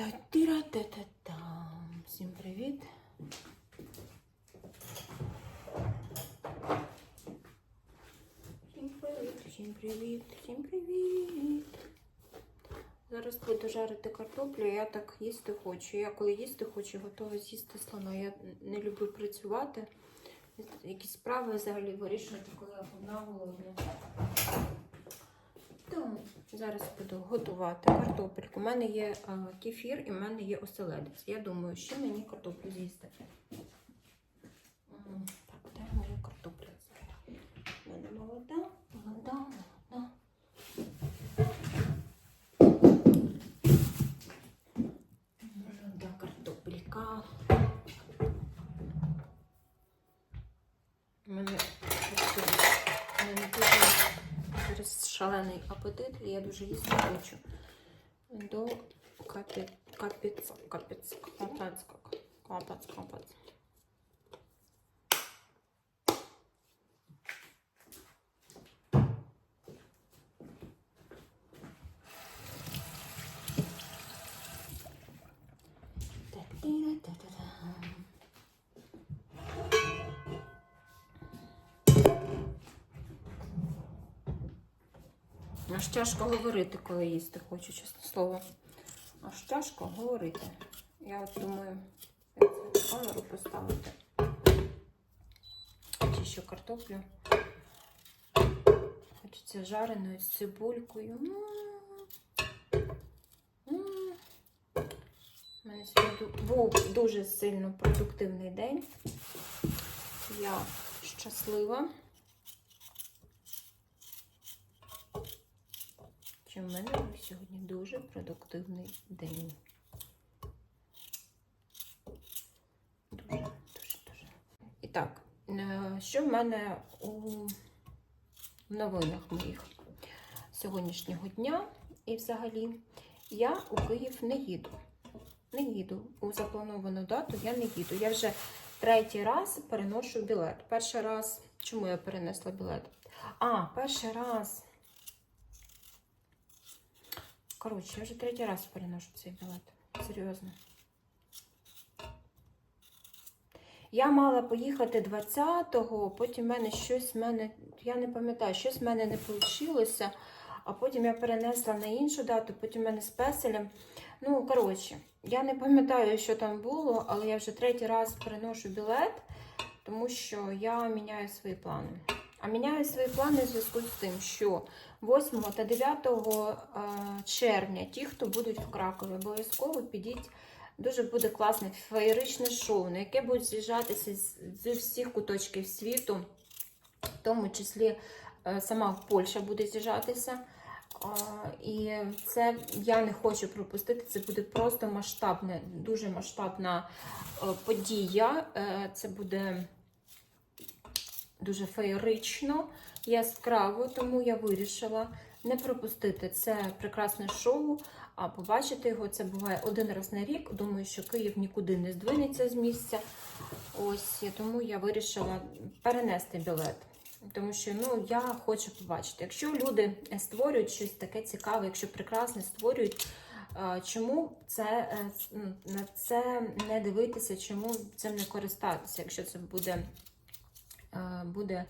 Та-тіра-та-та-там. Всім привіт. Всім привіт, всім привіт, всім привіт. Зараз буду жарити картоплю, я так їсти хочу. Я коли їсти хочу, готова з'їсти слона. Я не люблю працювати. Якісь справи взагалі вирішувати, коли я одна голодна. Зараз буду готувати картопельку. У мене є кефір і в мене є оселедець. Я думаю, що мені картоплю з'їсти. шалений апетит, і я дуже їсти хочу. До капець, капець, капець, капець, капець, капець. Та-ті-ра-та-та-та. Аж тяжко говорити, коли їсти хочу, чесне слово. Аж тяжко говорити. Я от думаю, як це камеру поставити. Чи ще картоплю. Хочеться жареною з цибулькою. У мене сьогодні був дуже сильно продуктивний день. Я щаслива. Що в мене сьогодні дуже продуктивний день. Дуже, дуже, дуже. І так, е, що в мене у новинах моїх сьогоднішнього дня і взагалі я у Київ не їду. Не їду. У заплановану дату я не їду. Я вже третій раз переношу білет. Перший раз, чому я перенесла білет? А, перший раз. Коротше, я вже третій раз переношу цей білет. Серйозно. Я мала поїхати 20-го, потім в мене щось в мене, я не пам'ятаю, щось в мене не вийшло, а потім я перенесла на іншу дату, потім в мене з песелем. Ну, коротше, я не пам'ятаю, що там було, але я вже третій раз переношу білет, тому що я міняю свої плани. А міняю свої плани в зв'язку з тим, що 8 та 9 е, червня ті, хто будуть в Кракові, обов'язково підіть. Дуже буде класне феєричне шоу, на яке будуть з'їжджатися з, всіх куточків світу, в тому числі е, сама Польща буде з'їжджатися. І це я не хочу пропустити. Це буде просто масштабне, дуже масштабна е, подія. Е, Це буде дуже феєрично, яскраво, тому я вирішила не пропустити це прекрасне шоу, а побачити його. Це буває один раз на рік. Думаю, що Київ нікуди не здвинеться з місця. Ось тому я вирішила перенести білет. Тому що ну, я хочу побачити. Якщо люди створюють щось таке цікаве, якщо прекрасне створюють, е, чому це, е, на це не дивитися, чому цим не користатися, якщо це буде буде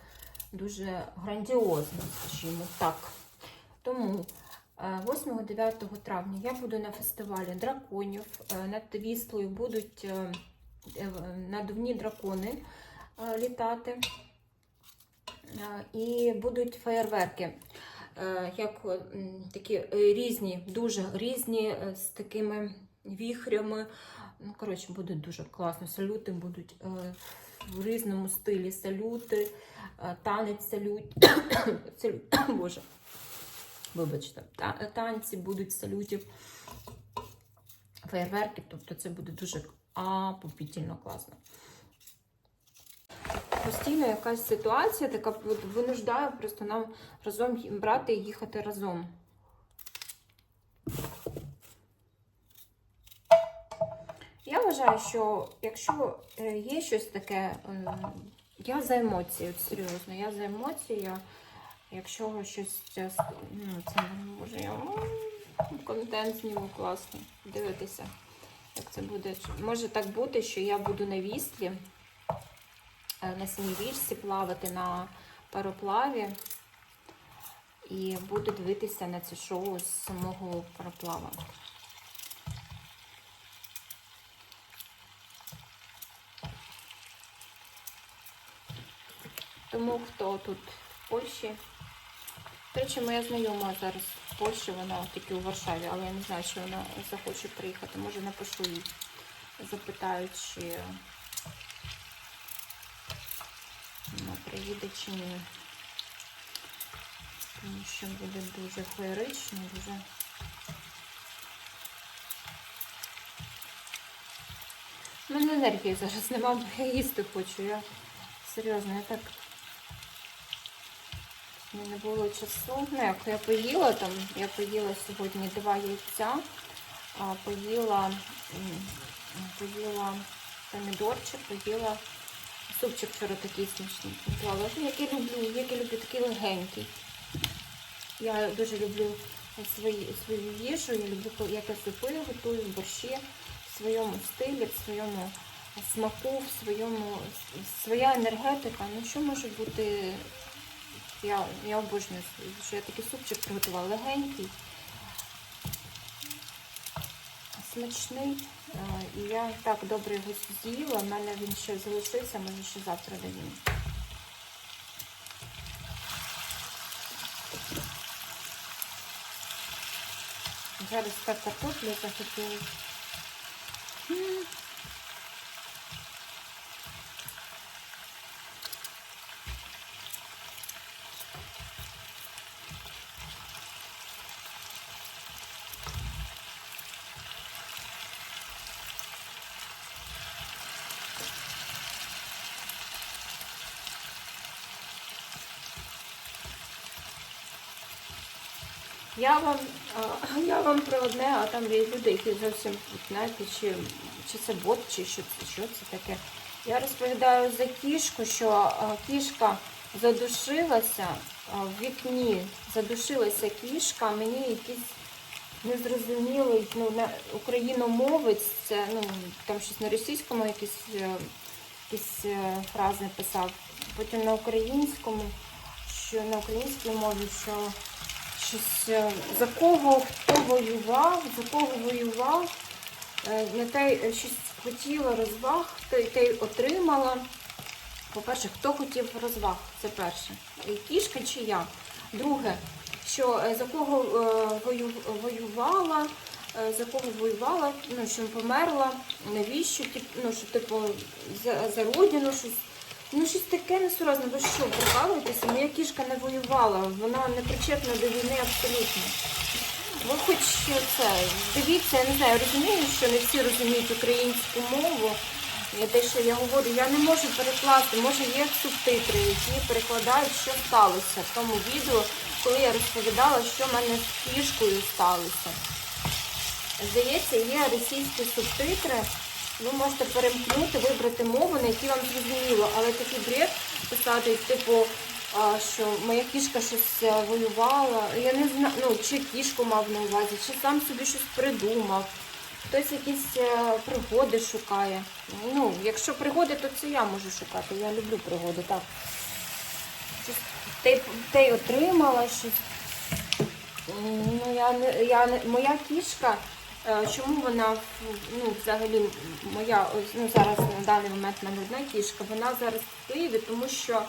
дуже грандіозно, скажімо так. Тому е, 8-9 травня я буду на фестивалі драконів. Е, Над Віслою будуть е, е, надувні дракони е, літати. Е, І будуть феєрверки. е, Як такі е, різні, дуже різні е, з такими віхрями. Ну, коротше, буде дуже класно. Салюти будуть е, в різному стилі. Салюти, е, танець салют. салют. Боже. Вибачте, танці будуть салютів, феєрверки, тобто це буде дуже апопітільно класно. Постійно якась ситуація така винуждає просто нам разом брати і їхати разом. Я вважаю, що якщо е, є щось таке, е, я за емоції, серйозно, я за емоції, я, якщо щось, ну, це може, я... Ну, Контент зніму класний. Дивитися, як це буде. Може так бути, що я буду на вістлі, е, на синій плавати на пароплаві. І буду дивитися на це шоу з самого пароплава. Тому хто тут в Польщі. До речі, моя знайома зараз в Польщі, вона тільки у Варшаві, але я не знаю, чи вона захоче приїхати. Може напишу їй, запитаю, чи вона приїде чи ні. Тому що буде дуже феєрично, дуже. У мене енергії зараз нема, бо я їсти хочу. Я серйозно, я так не було часу. Ну, як я поїла там, я поїла сьогодні два яйця, поїла, поїла помідорчик, поїла супчик вчора такий смачний. Назвала. Ну, Як я люблю, як я люблю такий легенький. Я дуже люблю свої, свою їжу, я люблю, як я супи готую, борщі в своєму стилі, в своєму смаку, в своєму своя енергетика. Ну що може бути я, я обожнюю, що я такий супчик приготувала легенький, смачний. е, І я так добре його з'їла. У мене він ще залишився, може ще завтра доїм. Зараз так картоплю захотілося. Я вам, я вам про одне, а там є люди, які зовсім знаєте, чи, чи це бот, чи що це, що це таке. Я розповідаю за кішку, що кішка задушилася в вікні, задушилася кішка, мені якийсь незрозумілий ну, україномовець, це ну там щось на російському якісь, е, якісь е, фрази писав, потім на українському, що на українській мові, що щось е, за кого хто воював, за кого воював, на те е, щось хотіла розваг, той, той отримала. По-перше, хто хотів розваг? Це перше. Кішка чи я? Друге, що е, за кого вою- воювала, за кого воювала, ну, що померла, навіщо, ну, що, типу, за, за родину щось. Ну, щось таке несуразне. Ви що, прикалуєтеся? Моя кішка не воювала, вона не причетна до війни абсолютно. Ви хоч це, дивіться, я не знаю, розумію, що не всі розуміють українську мову. Я те, що я говорю, я не можу перекласти. Може є субтитри, які перекладають, що сталося в тому відео, коли я розповідала, що в мене з кішкою сталося. Здається, є російські субтитри. Ви можете перемкнути, вибрати мову, на якій вам зрозуміло, але такий бред писати, типу, що моя кішка щось е, воювала. Я не знаю, ну, чи кішку мав на увазі, чи сам собі щось придумав. Хтось якісь е, пригоди шукає. Ну, якщо пригоди, то це я можу шукати. Я люблю пригоди, так. Те, те й отримала щось. Ну, я я моя кішка, чому вона ну, взагалі моя, ну, зараз на даний момент мене одна кішка, вона зараз в Києві, тому що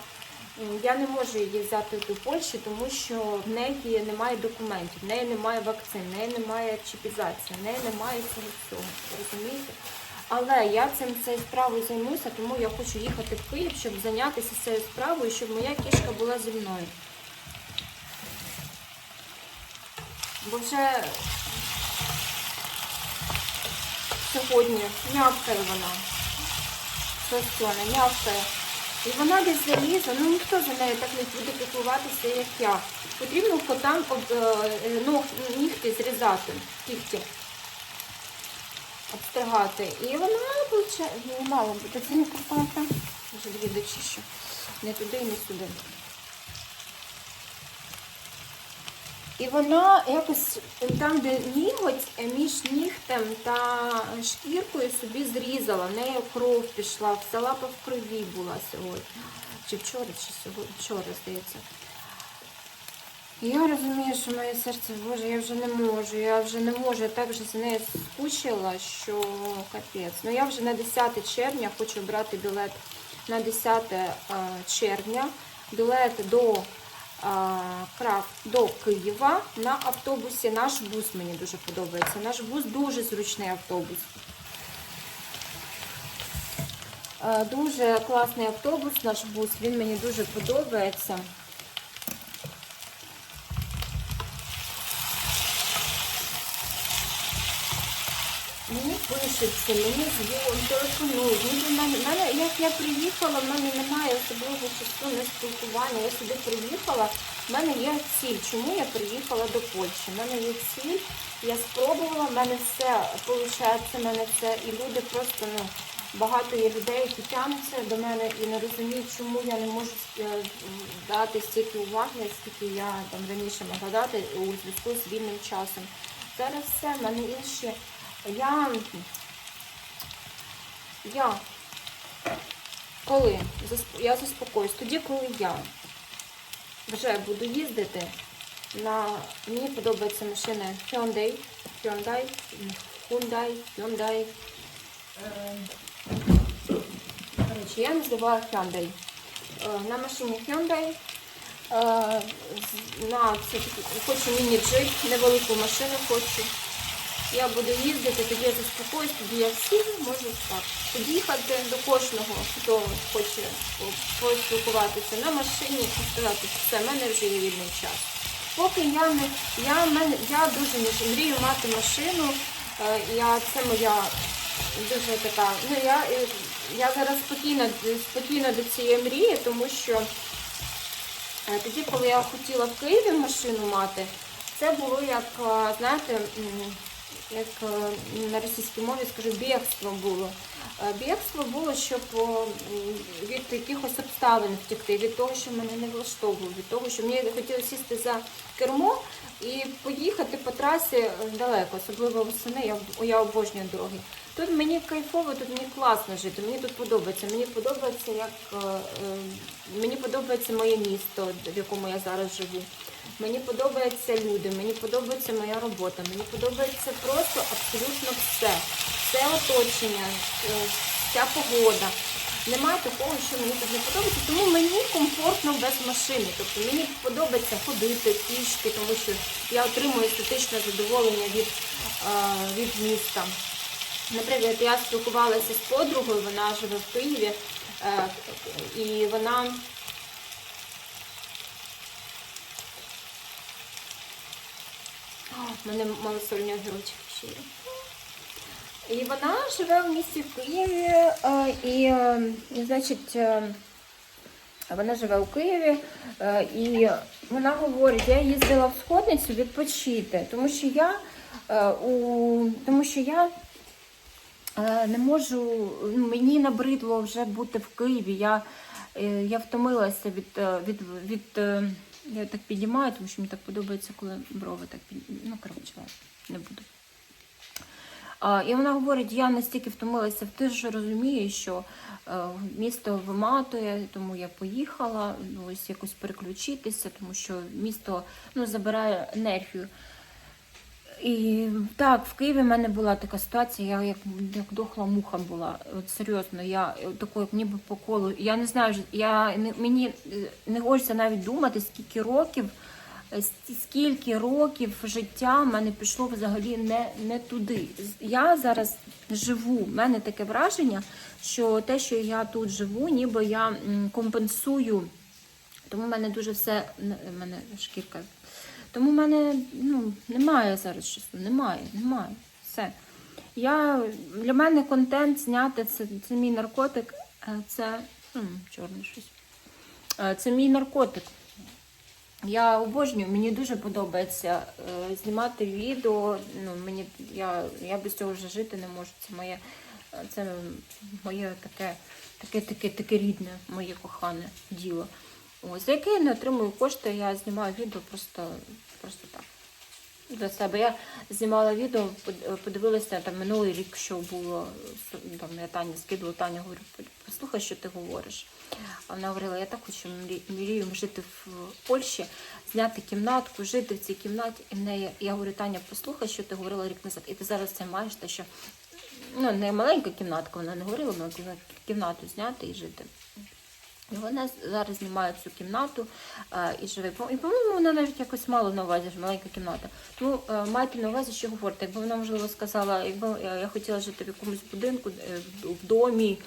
я не можу її взяти до Польщі, тому що в неї немає документів, в неї немає вакцин, в неї немає чіпізації, в неї немає цього всього. Розумієте? Але я цим цією справою займуся, тому я хочу їхати в Київ, щоб зайнятися цією справою, щоб моя кішка була зі мною. Бо вже сьогодні нявкає вона. Сосона, нявкає. І вона десь залізла, ну ніхто за нею так не буде піклуватися, як я. Потрібно котам е, е, ног, нігті зрізати, кігті. Обстригати. І вона виходить, не мало бути. Це не купата. Вже дві дочищу. Не туди і не сюди. І вона якось там, де ніготь, е, між нігтем та шкіркою собі зрізала. В неї кров пішла, вся лапа в крові була сьогодні. Чи вчора, чи сьогодні, вчора, здається. І Я розумію, що моє серце, боже, я вже не можу, я вже не можу, я так вже за нею скучила, що капець. Ну я вже на 10 червня хочу брати білет на 10 е, червня, білет до, Крак- до Києва на автобусі. Наш бус мені дуже подобається. Наш бус дуже зручний автобус. Е, Дуже класний автобус, наш бус, він мені дуже подобається. Мені пишеться, мені дзвонять, телефонують. Мене, мене, як я приїхала, в мене немає особливого часу на спілкування. Я сюди приїхала, в мене є ціль. Чому я приїхала до Польщі? В мене є ціль, я спробувала, в мене все виходить, в мене все. І люди просто, ну, багато є людей, які тягнуться до мене і не розуміють, чому я не можу е, дати стільки уваги, скільки я там раніше могла дати у зв'язку з вільним часом. Зараз все, в мене інші. Я, я коли я заспокоюсь, тоді, коли я вже буду їздити на мені подобаються машини Hyundai, Hyundai, Hyundai, Hyundai. Е, Коротше, я називаю Hyundai. Е, На машині Hyundai. е, На хочу міні-джип, невелику машину хочу. Я буду їздити, тоді я заспокоюсь, тоді я всі можу так під'їхати до кожного, хто хоче поспілкуватися на машині і сказати, що все, в мене вже є вільний час. Поки я не я, я дуже мрію мати машину. е, Я, це моя дуже така. Ну я, е, я зараз спокійна, спокійна до цієї мрії, тому що е, тоді, коли я хотіла в Києві машину мати, це було як, знаєте, як е, на російській мові скажу, бігство було. Е, Бігство було, щоб від якихось обставин втекти, від того, що мене не влаштовувало, від того, що мені хотілося сісти за кермо і поїхати по трасі е, далеко, особливо восени, я, я обожнюю дороги. Тут мені кайфово, тут мені класно жити, мені тут подобається. Мені подобається, як мені подобається моє місто, в якому я зараз живу. Мені подобаються люди, мені подобається моя робота, мені подобається просто абсолютно все. Все оточення, е, вся погода. Немає такого, що мені тут не подобається, тому мені комфортно без машини. Тобто мені подобається ходити пішки, тому що я отримую естетичне задоволення від, е, від міста. Наприклад, я спілкувалася з подругою, вона живе в Києві, е, і вона мене малосольні огірочки ще є. І вона живе в місті Києві, е, і, е, значить, е, вона живе у Києві, і вона говорить, я їздила в сходницю відпочити, тому що я у тому що я не можу, мені набридло вже бути в Києві. Я, я втомилася від, від, від я так підіймаю, тому що мені так подобається, коли брови так під... Ну, коротше, не буду. А, і вона говорить, я настільки втомилася, ти ж розумієш, що е, місто виматує, тому я поїхала ну, ось якось переключитися, тому що місто ну, забирає енергію. І так, в Києві в мене була така ситуація, я як, як дохла муха була. От серйозно, я такою, ніби по колу. Я не знаю, я, мені е, не хочеться навіть думати, скільки років, е, скільки років життя в мене пішло взагалі не, не туди. Я зараз живу. в мене таке враження, що те, що я тут живу, ніби я компенсую. Тому в мене дуже все. в мене шкірка. Тому в мене ну, немає зараз часу, немає, немає. Все. Я, для мене контент зняти це, це мій наркотик, е, це м, чорне щось. Е, Це мій наркотик. Я обожнюю, мені дуже подобається е, знімати відео. Ну, мені, я, я без цього вже жити не можу. Це моє, це моє таке, таке, таке, таке рідне, моє кохане діло. Ось, за яке я не отримую кошти, я знімаю відео просто, просто так. Для себе. Я знімала відео, подивилася там минулий рік, що було. Там я Тані скидувала, Таня говорю, послухай, що ти говориш. А вона говорила, я так хочу мрі- мрію жити в Польщі, зняти кімнатку, жити в цій кімнаті. І в я говорю, Таня, послухай, що ти говорила рік назад. І ти зараз це маєш, те, що ну, не маленька кімнатка, вона не говорила, але кімнату зняти і жити. І вона зараз знімає цю кімнату е, і живе. І, по-моєму, вона навіть якось мало на увазі, що маленька кімната. Тому е, майте на увазі, що говорити. Якби вона, можливо, сказала, якби я, я хотіла жити в якомусь будинку, е, в- домі,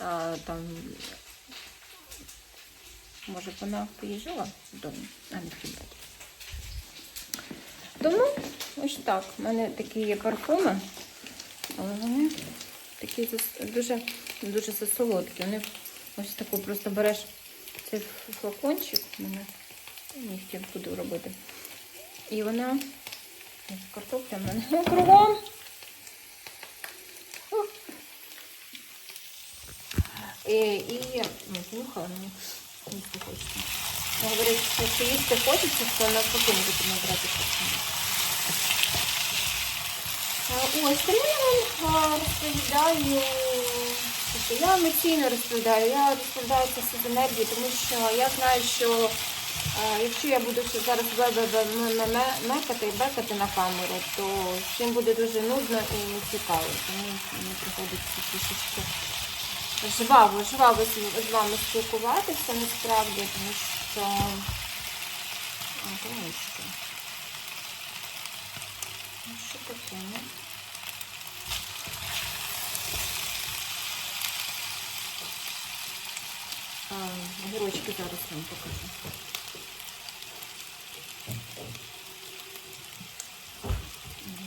е, там, може, вона поїжджала в домі, а не в кімнаті. Тому ось так. У мене такі є парфуми, але вони такі дуже, дуже засолодкі. Вони ось таку просто береш цей флакончик, у мене нігті буду робити. І вона картопля в мене кругом. Ух. І, і ну, нюхала, ну, хочеться. Я говорю, що їсти хочеться, то навпаки не потрібно брати парфум. Е, Ось, тому я вам е, розповідаю, я емоційно розповідаю, я розповідаю це все з енергії, тому що я знаю, що е, якщо я буду зараз мекати і бекати на камеру, то всім буде дуже нудно і нецікаво. Тому мені приходиться трішечки жваво, жваво з вами спілкуватися насправді, тому що. Трошки. Ну, що таке, ну? А, огірочки зараз вам покажу.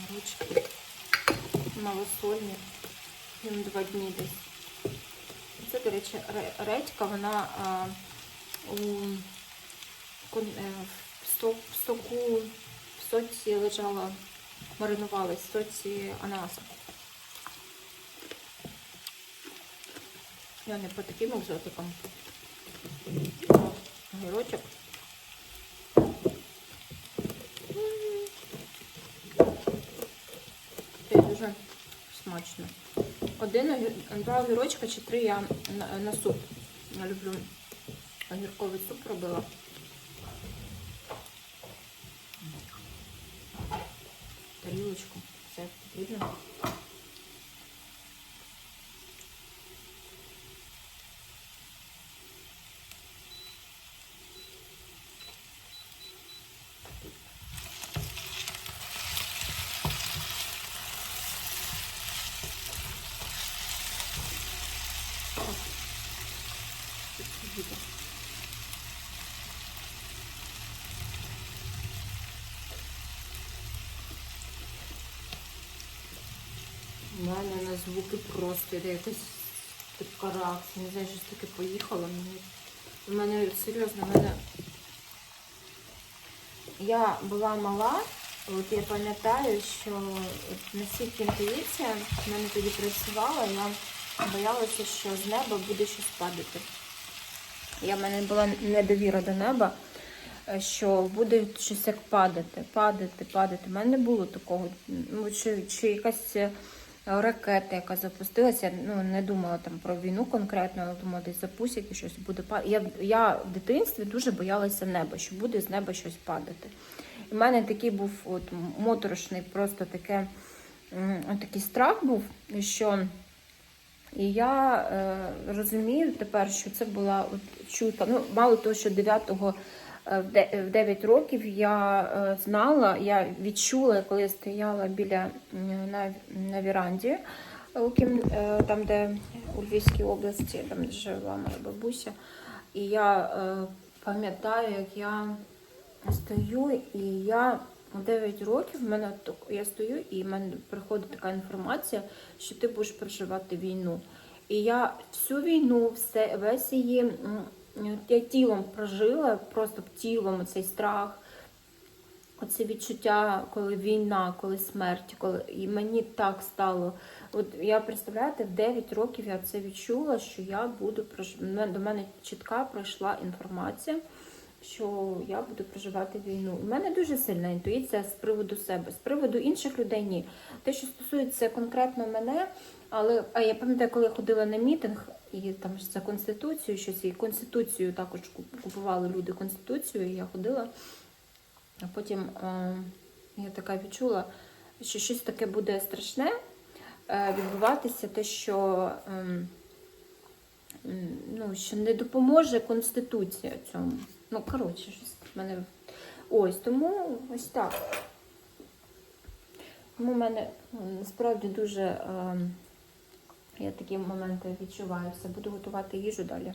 Огірочки малосольні. Їм два дні десь. Це, до речі, редька, вона а, у е, в сто- в стоку, в соці лежала, маринувалась в соці ананаса. Я не по таким екзотикам. Огірочок. Це дуже смачно. Один два огірочка чи три я на, на суп. Я люблю огірковий суп робила. Тарілочку. Все потрібно. У мене на звуки просто йде якась така реакція. Не знаю, щось таке поїхало. Мені... У мене серйозно, в мене. Я була мала, от я пам'ятаю, що от настільки інтуїція в мене тоді працювала, я боялася, що з неба буде щось падати. Я в мене була недовіра до неба, що буде щось як падати, падати, падати. У мене не було такого. Ну, чи, чи якась ракета, яка запустилася, ну, не думала там про війну конкретно, але думала, десь запустять і щось буде падати. Я, я в дитинстві дуже боялася неба, що буде з неба щось падати. І в мене такий був от, моторошний, просто таке, такий страх був, що. І я е, розумію тепер, що це була от чуйка. Ну, мало того, що 9-го е, в 9 років я е, знала, я відчула, коли я стояла біля на, на віранді, е, у е, там, де у Львівській області, там де жила моя бабуся. І я е, пам'ятаю, як я стою, і я в 9 років в мене я стою, і в мене приходить така інформація, що ти будеш проживати війну. І я всю війну, все, весь її я тілом прожила, просто тілом цей страх, оце відчуття, коли війна, коли смерть, коли і мені так стало. От я представляєте, в 9 років я це відчула, що я буду до мене чітка пройшла інформація, що я буду проживати війну. У мене дуже сильна інтуїція з приводу себе, з приводу інших людей ні. Те, що стосується конкретно мене, але а я пам'ятаю, коли я ходила на мітинг, і там за конституцію, щось і конституцію також купували люди конституцію, і я ходила. А потім е, я така відчула, що щось таке буде страшне е, відбуватися, те, що, м, ну, що не допоможе Конституція цьому. Ну, коротше, щось в мене. Ось, тому ось так. Тому в мене насправді дуже. е, я такі моменти відчуваю. Все, буду готувати їжу далі.